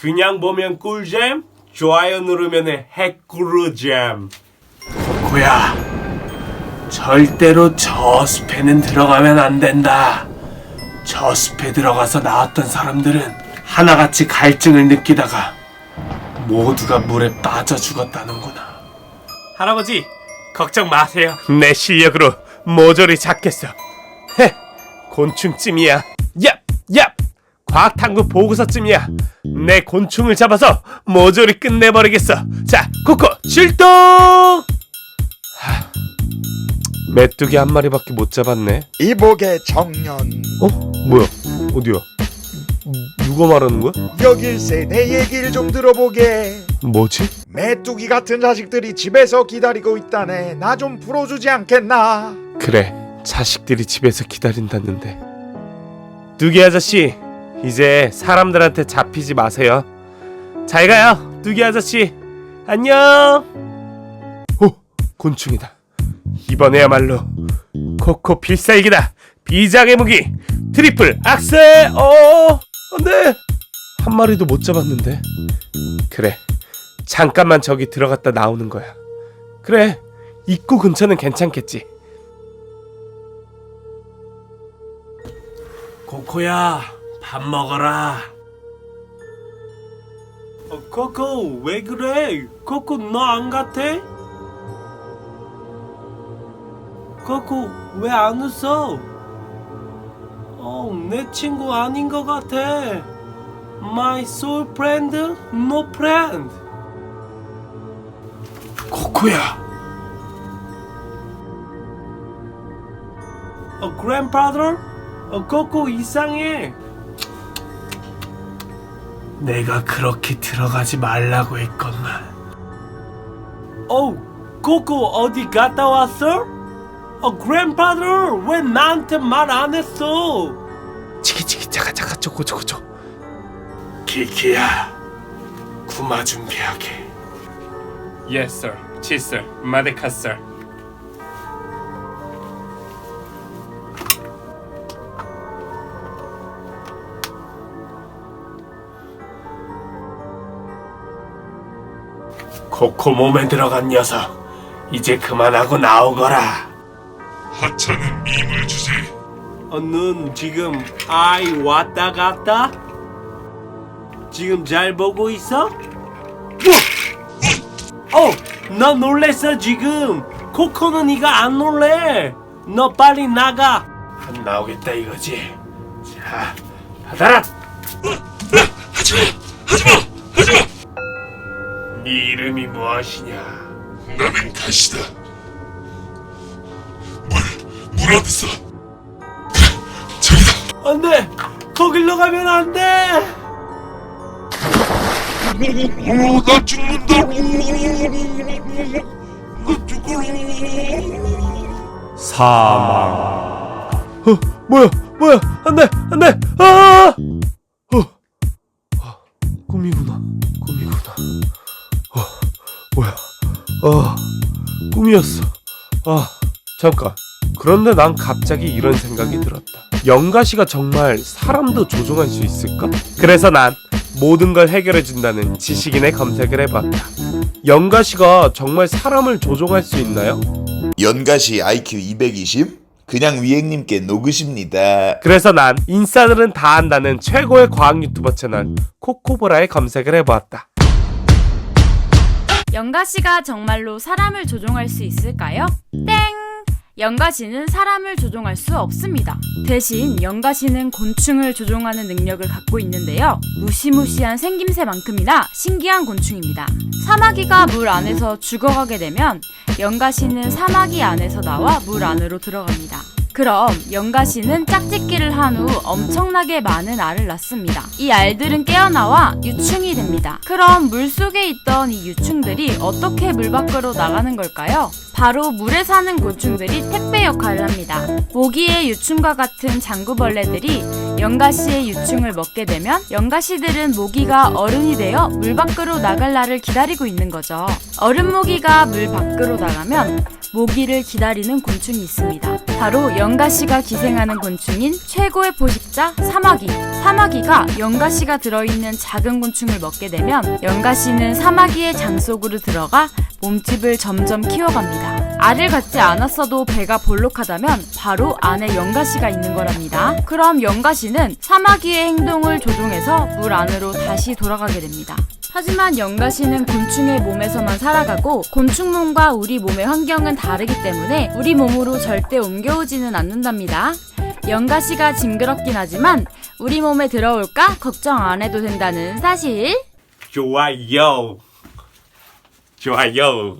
그냥 보면 꿀잼, 좋아요 누르면 핵꿀잼. 코야, 절대로 저 숲에는 들어가면 안 된다. 저 숲에 들어가서 나왔던 사람들은 하나같이 갈증을 느끼다가 모두가 물에 빠져 죽었다는구나. 할아버지, 걱정 마세요. 내 실력으로 모조리 잡겠어. 헤, 곤충쯤이야. 얍, 얍. 과학탐구 보고서쯤이야. 내 곤충을 잡아서 모조리 끝내버리겠어. 자, 코코 출동! 하, 메뚜기 한 마리밖에 못 잡았네. 이복의 청년 어? 뭐야? 어디야? 누가 말하는 거야? 여길세 내 얘기를 좀 들어보게 뭐지? 메뚜기 같은 자식들이 집에서 기다리고 있다네 나 좀 풀어주지 않겠나 그래 자식들이 집에서 기다린다는데 두기 아저씨 이제 사람들한테 잡히지 마세요. 잘 가요 두기 아저씨. 안녕. 오 곤충이다. 이번에야말로 코코 필살기다. 비장의 무기 트리플 악셀. 어 안돼. 한 마리도 못 잡았는데. 그래 잠깐만 저기 들어갔다 나오는 거야. 그래 입구 근처는 괜찮겠지. 코코야 밥 먹어라 어, 코코 왜 그래 코코 너 안 같아? 코코 왜 안 웃어? 어, 내 친구 아닌 것 같아 My soul friend? No friend 코코야 어, grandfather? 어, 코코 이상해. 내가 그렇게 들어가지 말라고 했건만. 어, 코코 어디 갔다 왔어? 어, grandfather 왜 나한테 말 안 했어? 치키치키 자가 자가 저거 저거 저. 키키야, 구마 준비하게. Yes, sir. 칫솔, 마데카, sir. 코코 몸에 들어간 녀석 이제 그만하고 나오거라 하찮은 밈을 주지. 어, 넌 지금 아이 왔다 갔다? 지금 잘 보고 있어? 어! 너 놀랬어 지금 코코는 네가 안 놀래 너 빨리 나가 안 나오겠다 이거지 자 받아라 하지마, 하지마, 하지마. 네 이름이 무엇이냐 나는 가시다. 물, 물 어딨어? 저기다. 안 돼 거길로 가면 안 돼 오, 나 죽는다. 나 죽어라. 사망. 어, 뭐야, 뭐야, 안 돼, 안 돼, 아! 어, 어, 꿈이구나, 꿈이구나. 어, 꿈이었어. 아, 잠깐. 그런데 난 갑자기 이런 생각이 들었다. 영가시가 정말 사람도 조종할 수 있을까? 그래서 난 모든 걸 해결해준다는 지식인의 검색을 해봤다. 영가시가 정말 사람을 조종할 수 있나요? 연가시 IQ 220? 그냥 위행님께 녹으십니다. 그래서 난 인싸들은 다 안다는 최고의 과학 유튜버 채널 코코보라에 검색을 해보았다. 영가 씨가 정말로 사람을 조종할 수 있을까요? 땡! 영가 씨는 사람을 조종할 수 없습니다. 대신 영가 씨는 곤충을 조종하는 능력을 갖고 있는데요. 무시무시한 생김새만큼이나 신기한 곤충입니다. 사마귀가 물 안에서 죽어가게 되면 영가 씨는 사마귀 안에서 나와 물 안으로 들어갑니다. 그럼 영가 씨는 짝짓기를 한 후 엄청나게 많은 알을 낳습니다. 이 알들은 깨어나와 유충이 됩니다. 그럼 물 속에 있던 이 유충들이 어떻게 물 밖으로 나가는 걸까요? 바로 물에 사는 곤충들이 택배 역할을 합니다. 모기의 유충과 같은 장구벌레들이 영가시의 유충을 먹게 되면 영가시들은 모기가 어른이 되어 물 밖으로 나갈 날을 기다리고 있는 거죠. 어른 모기가 물 밖으로 나가면 모기를 기다리는 곤충이 있습니다. 바로 영가씨가 기생하는 곤충인 최고의 포식자 사마귀. 사마귀가 영가씨가 들어있는 작은 곤충을 먹게 되면 영가씨는 사마귀의 장 속으로 들어가 몸집을 점점 키워갑니다. 알을 갖지 않았어도 배가 볼록하다면 바로 안에 영가씨가 있는 거랍니다. 그럼 영가 씨는 사마귀의 행동을 조종해서 물 안으로 다시 돌아가게 됩니다. 하지만 영가씨는 곤충의 몸에서만 살아가고 곤충 몸과 우리 몸의 환경은 다르기 때문에 우리 몸으로 절대 옮겨오지는 않는답니다. 영가씨가 징그럽긴 하지만 우리 몸에 들어올까 걱정 안 해도 된다는 사실. 좋아요. 좋아요.